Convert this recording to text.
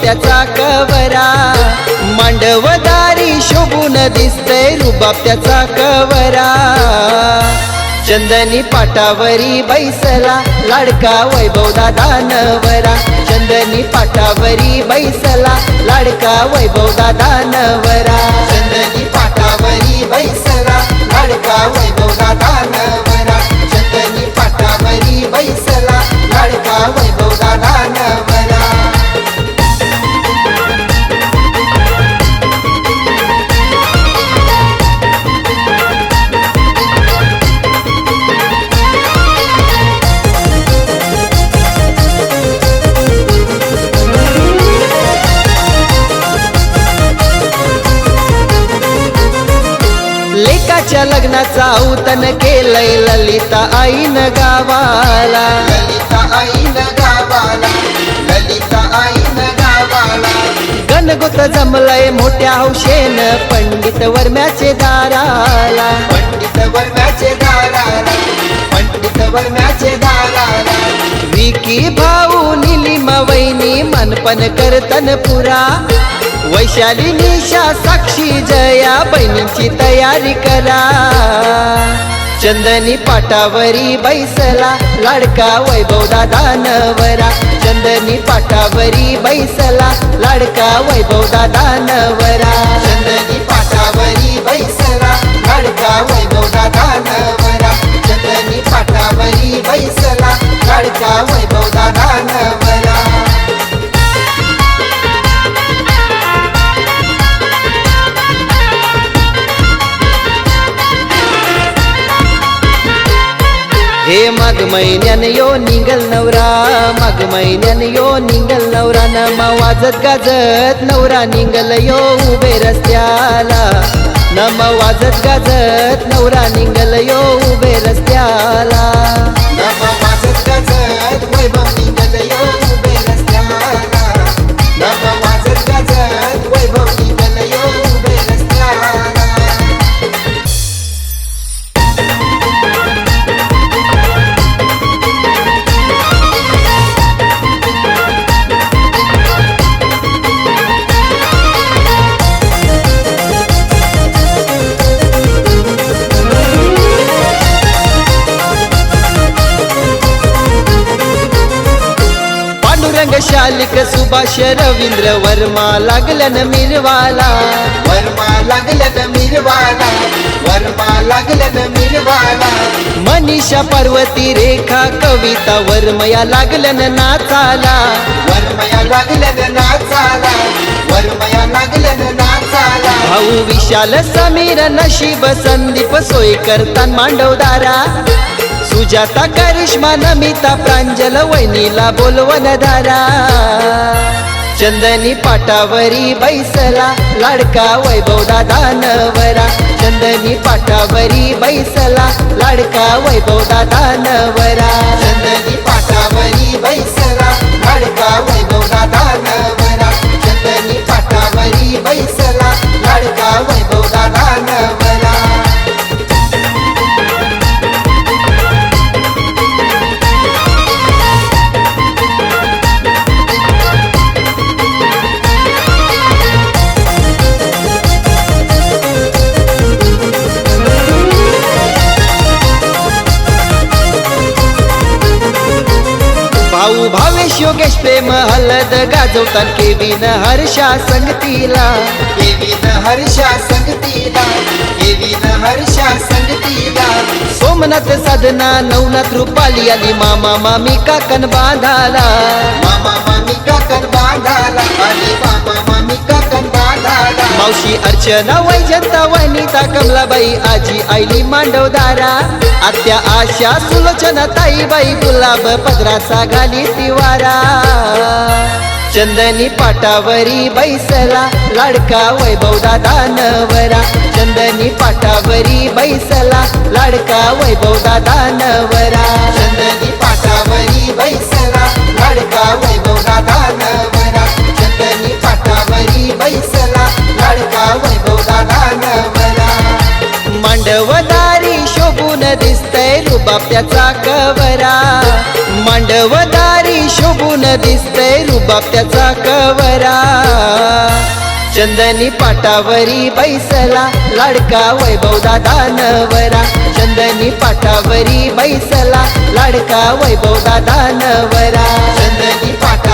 त्याचा कवरा. मांडवदारी शोभून दिसतय रुबाप्याचा कवरा. चंदनी पाटावरी बैसला लाडका वैभव दादा नवरा. चंदनी पाटावरी बैसला लाडका वैभव दादा नवरा. चंदनी पाटावरी बैसला लाडका वैभव दादा नवरा. लेकाच्या लग्नाचा औतण केलंय ललिता आईन गावाला. ललिता आईन गावाला ललिता आईन गावाला. गणगोत जमलंय मोठ्या हौशेन पंडित वर्म्याचे दाराला. पंडित वर्म्याचे दाराला पंडित वर्म्याचे दाराला. विकी भाऊ निलिमा वैनी मनपन करतन पुरा. वैशाली निशा साक्षी जया बहिणींची तयारी करा. चंदनी पाटावरी बैसला लाडका वैभव दादा नवरा. चंदनी पाटावरी बैसला लाडका वैभव दादा नवरा. चंदनी पाटावरी बैसला लाडका वैभव दादा नवरा. हे माग महिन्यान यो निघल नवरा माग महिन्यान यो निघल नवरा नमा वाजत गाजत नवरा निघल यो उभे रस्त्याला. नम वाजत गाजत नवरा निघल यो उभे रस्त्याला. नमा वाजत गाजत वैभव शालिक सुभाष रवींद्र वर्मा लागलन मिरवाला. वर्मा लागलन मिरवाला. वर्मा लागलन मिरवाला. मनीषा पार्वती रेखा कविता वर्मया लागलन नाचाला. वर्मया लागलन नाचाला. वर्मया लागलन नाचाला. भाऊ विशाल समीर नशीब संदीप सोय करतान मांडवदारा सुजाता करिश्मा नमिता प्रांजल वैनीला बोलवन धारा चंदनी पाटावरी बैसला लाडका वैभव दादा नवरा. चंदनी पाटावरी बैसला लाडका वैभव दादा नवरा. चंदनी पाटावरी बैसला लाडका वैभव दादा नवरा. भाऊ भावेश योगेश प्रेम हलद गाजवतात केविन हर्षा संगतीला. केविन हर्षा संगतीला केविन हर्षा संगतीला. सोमनाथ साधना नवनाथ रुपाली आली मामा मामी काकन बांधाला. मामा मामी काकन बांधाला आली मामा मावशी अर्चना वैजंता वनिता कमलाबाई आजी आईली मांडवदारा आत्या आशा सुलोचना ताईबाई गुलाब पदरासा घाली तिवारा. चंदनी पाटावरी बैसला लाडका वैभव दादा नवरा. चंदनी पाटावरी बैसला लाडका वैभव दादा नवरा. मांडवदारी शोभून दिसतय रुबाप्याचा कवरा. मांडवदारी शोभून दिसतय रुबाप्याचा कवरा. चंदनी पाटावरी बैसला लाडका वैभव दादा नवरा. चंदनी पाटावरी बैसला लाडका वैभव दादा नवरा. चंदनी पाटा